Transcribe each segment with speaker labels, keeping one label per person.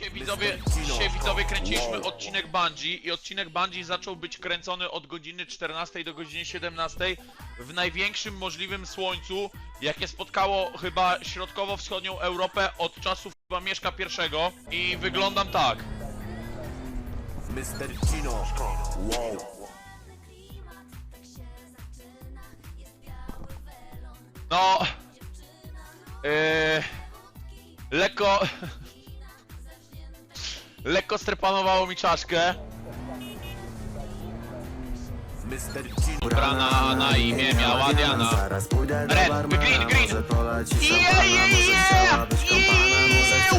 Speaker 1: Dzisiaj widzowie, dzisiaj widzowie kręciliśmy odcinek Bungie i odcinek Bungie zaczął być kręcony od godziny 14 do godziny 17 w największym możliwym słońcu, jakie spotkało chyba środkowo-wschodnią Europę od czasów chyba Mieszka I i wyglądam tak.
Speaker 2: Mr. Gino. Wow.
Speaker 1: No. Yy, lekko. Lekko strepanowało mi czaszkę.
Speaker 2: Mr. Gino.
Speaker 1: Brana na imię miała Diana. Red, green, green. Yeah, yeah, yeah! Yeah!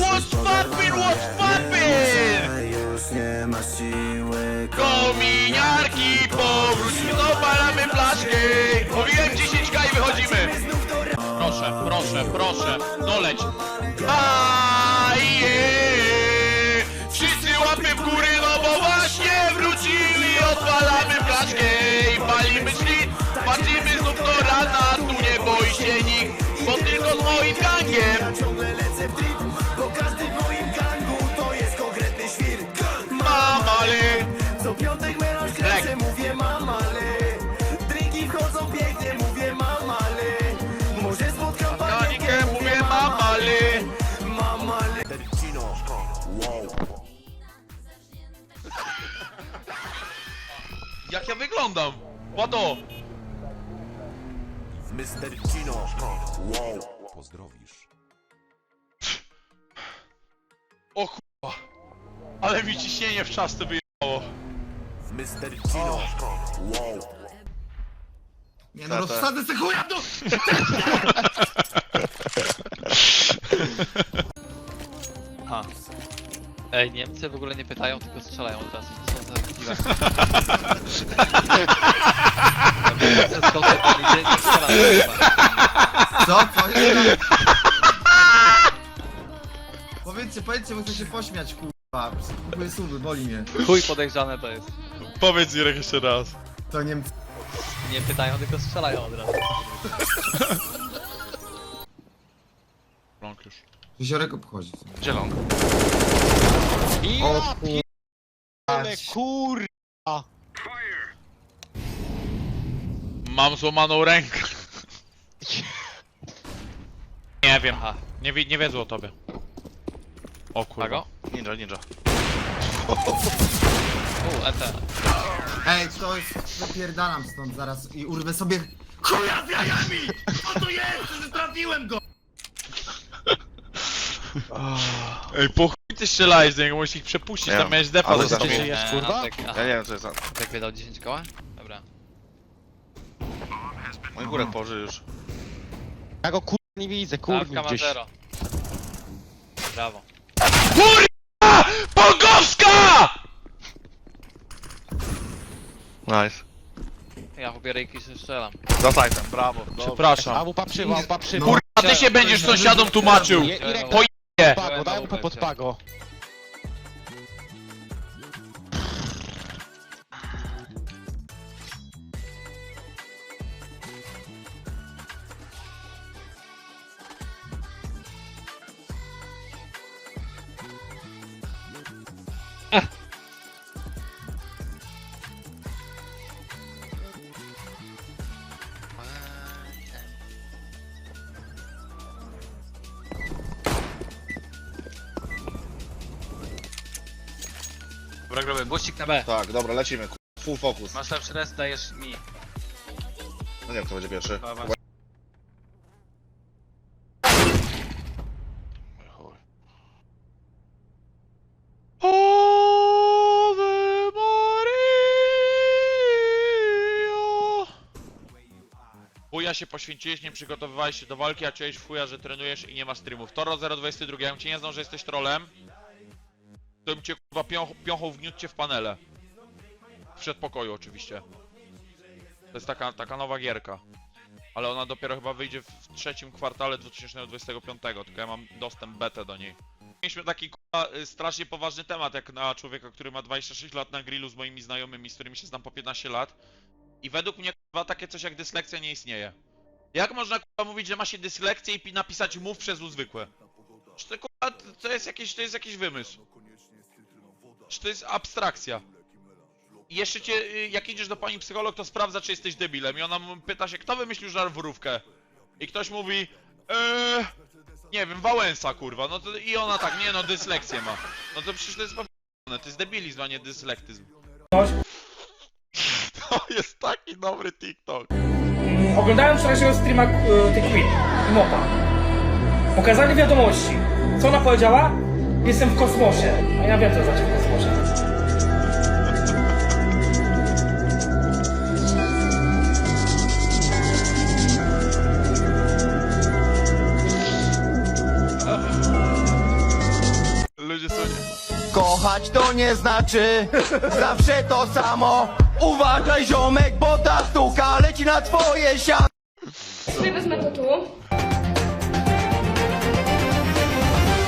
Speaker 1: What's poppin', what's poppin'?
Speaker 2: Już nie masz siły
Speaker 1: Kominiarki, powróć, dopalamy flaszkę. Mówiłem 10k i wychodzimy. Proszę, proszę, proszę, no leć. Aje! Odpalamy flaszkę i palimy ślid. Patrzymy znów do rana, tu nie boi się nikt, bo tylko z moim gangiem. Łato!
Speaker 2: Mr. Gino, wow
Speaker 3: Pozdrowisz.
Speaker 1: O chupa. Ale mi ciśnienie w czaszce wyjechało.
Speaker 2: Mr. Gino, wow
Speaker 4: Nie no, rozsadzę se chuja dół!
Speaker 5: Ha. Ej, Niemcy w ogóle nie pytają, tylko strzelają od razu. Nie idzie, nie chyba.
Speaker 4: Co? Powiedzcie, powiedzcie, bo chcę się pośmiać, kurwa. Kupuję suby, boli mnie.
Speaker 5: Chuj podejrzane to jest.
Speaker 1: Powiedz Jurek jeszcze raz.
Speaker 4: To Niemcy.
Speaker 5: Nie pytają, tylko strzelają od razu.
Speaker 1: Rąk już.
Speaker 4: Jeziorek obchodzi.
Speaker 1: Zielony.
Speaker 4: O kurwa.
Speaker 5: Kur...
Speaker 1: Mam złamaną rękę. Nie wiem.
Speaker 5: Aha.
Speaker 1: Nie, wi- nie wiedzą o tobie. O kurwa.
Speaker 5: Pago?
Speaker 1: Ninja, ninja.
Speaker 5: U, ET.
Speaker 4: Ej, to jest... Wypierdalam stąd zaraz i urwę sobie... Chuja z jajami! Co to jest? Że trafiłem go!
Speaker 1: Ej, po chuj ty strzelałeś do niego, musisz ich przepuścić,
Speaker 6: Nie
Speaker 1: tam
Speaker 6: wiem.
Speaker 1: miałeś defa
Speaker 6: Ale za
Speaker 1: sobą.
Speaker 5: Żyjesz, kurwa?
Speaker 6: Ja nie wiem co jest za...
Speaker 5: Tak wydał 10 koła? Dobra.
Speaker 6: Mój górek położy już.
Speaker 7: Ja go kur... nie widzę,
Speaker 5: Kurwa
Speaker 7: kurwa
Speaker 5: ma
Speaker 7: gdzieś.
Speaker 5: zero. Brawo.
Speaker 1: Kurwa! Pongowska!
Speaker 6: Nice.
Speaker 5: Ja po ryjki się strzelam.
Speaker 6: Za sajtem, brawo.
Speaker 1: Przepraszam.
Speaker 7: AWP przywał, AWP przywał.
Speaker 1: Kurwa, ty się będziesz sąsiadom tłumaczył!
Speaker 7: Je- Irek,
Speaker 1: Po
Speaker 7: daj Pago, daj AWP pod Pago.
Speaker 5: Dobra, Buścik na B.
Speaker 6: Tak, dobra, lecimy. ku- Full focus.
Speaker 5: Masz lepszy rest, dajesz mi.
Speaker 6: No nie wiem kto będzie pierwszy.
Speaker 1: Ave Maria. Chuja się poświęciłeś, nie przygotowywałeś się do walki, a czułeś w chuja, że trenujesz i nie ma streamów. Toro 022, ja bym cię nie znał, że jesteś trolem. To bym cię kurwa piąch, piąchał wniósł cię w panele. W przedpokoju oczywiście. To jest taka, taka nowa gierka. Ale ona dopiero chyba wyjdzie w trzecim kwartale 2025, tylko ja mam dostęp betę do niej. Mieliśmy taki kurwa, y, strasznie poważny temat, jak na człowieka, który ma 26 lat na grillu z moimi znajomymi, z którymi się znam po 15 lat. I według mnie kurwa takie coś jak dyslekcja nie istnieje. Jak można kurwa mówić, że ma się dyslekcję i pi- napisać mów przez U zwykłe? To kurwa to jest jakiś, to jest jakiś wymysł. Czy to jest abstrakcja? I jeszcze cię, y, jak idziesz do pani psycholog, to sprawdza, czy jesteś debilem. I ona pyta się, kto wymyślił żarwurówkę? I ktoś mówi, eee, nie wiem, Wałęsa, kurwa. No to i ona tak, nie no, dyslekcję ma. No to przecież to jest p***ne, to jest debilizm, a nie dyslektyzm. To jest taki dobry TikTok.
Speaker 3: Oglądałem wczorajszego streama e, The Queen Mopa. Pokazali wiadomości. Co ona powiedziała? Jestem w kosmosie. A ja wiem, co znaczy w kosmosie.
Speaker 1: Ludzie są nie...
Speaker 2: Kochać to nie znaczy zawsze to samo Uważaj ziomek, bo ta sztuka leci na twoje siano
Speaker 8: Sobie wezmę to tu.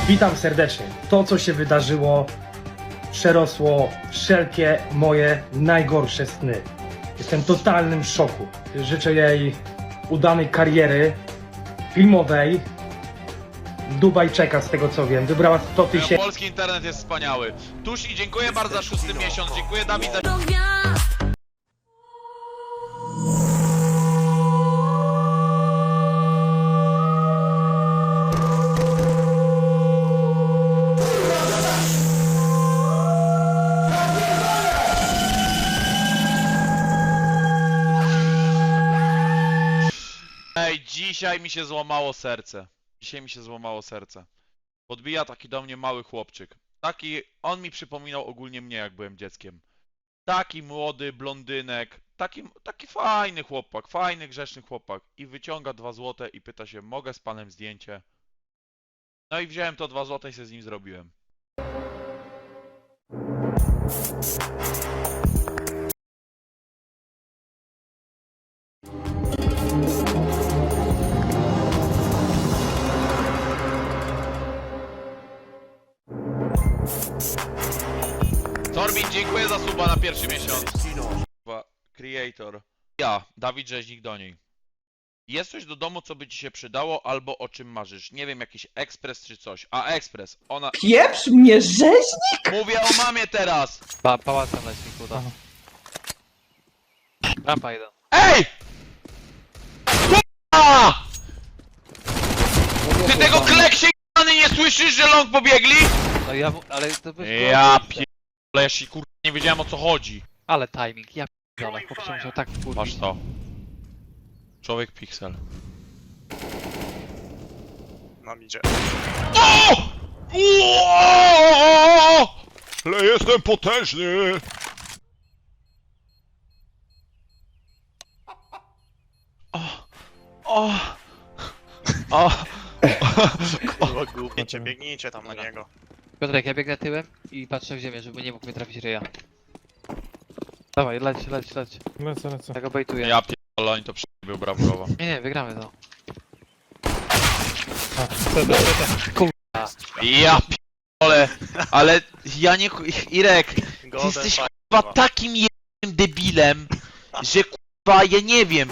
Speaker 3: Witam serdecznie. To, co się wydarzyło, przerosło wszelkie moje najgorsze sny. Jestem w totalnym szoku. Życzę jej udanej kariery filmowej. Dubaj czeka z tego co wiem. Wybrała 100 tysięcy.
Speaker 1: Polski internet jest wspaniały. Tuż i dziękuję bardzo za szósty miesiąc. Dziękuję Dawid za dzisiaj mi się złamało serce. Dzisiaj mi się złamało serce. Podbija taki do mnie mały chłopczyk. Taki, on mi przypominał ogólnie mnie, jak byłem dzieckiem. Taki młody, blondynek, taki, taki fajny chłopak, fajny, grzeczny chłopak. I wyciąga dwa złote i pyta się, mogę z panem zdjęcie? No i wziąłem to dwa złote i się z nim zrobiłem. Torbin, dziękuję za suba na pierwszy miesiąc. Kurwa, Creator. Ja, Dawid Rzeźnik do niej. Jest coś do domu, co by ci się przydało, albo o czym marzysz? Nie wiem, jakiś ekspres czy coś. A ekspres, ona...
Speaker 9: Pieprz mnie rzeźnik!
Speaker 1: Mówię o mamie teraz!
Speaker 5: Pa, pałacem leci, kuda. Rampa jeden.
Speaker 1: Ej! Kurwa! Ty tego kleksie nie słyszysz, że long pobiegli?
Speaker 5: No ja, mu- ale to byś go
Speaker 1: Ja
Speaker 5: odbił.
Speaker 1: Ja się kurwa nie wiedziałem o co chodzi.
Speaker 5: Ale timing, ja pierdolę, chłop się musiał tak wkurwić.
Speaker 1: Masz to. Człowiek piksel.
Speaker 6: Nam idzie.
Speaker 1: O! O! Ale jestem potężny! O! O! O!
Speaker 6: Biegnijcie, biegnijcie tam na niego.
Speaker 5: Piotrek, ja biegnę tyłem i patrzę w ziemię, żeby nie mógł mnie trafić ryja. Dawaj, leć, leć, leć.
Speaker 7: Lecę, lecę.
Speaker 5: Ja go bejtuję.
Speaker 1: Ja pierdolę, oni to przebił brawurowo.
Speaker 5: Nie, nie, wygramy to.
Speaker 1: Ja pierdolę, ale ja nie... Irek, ty jesteś kurwa takim jednym debilem, że kurwa, ja nie wiem,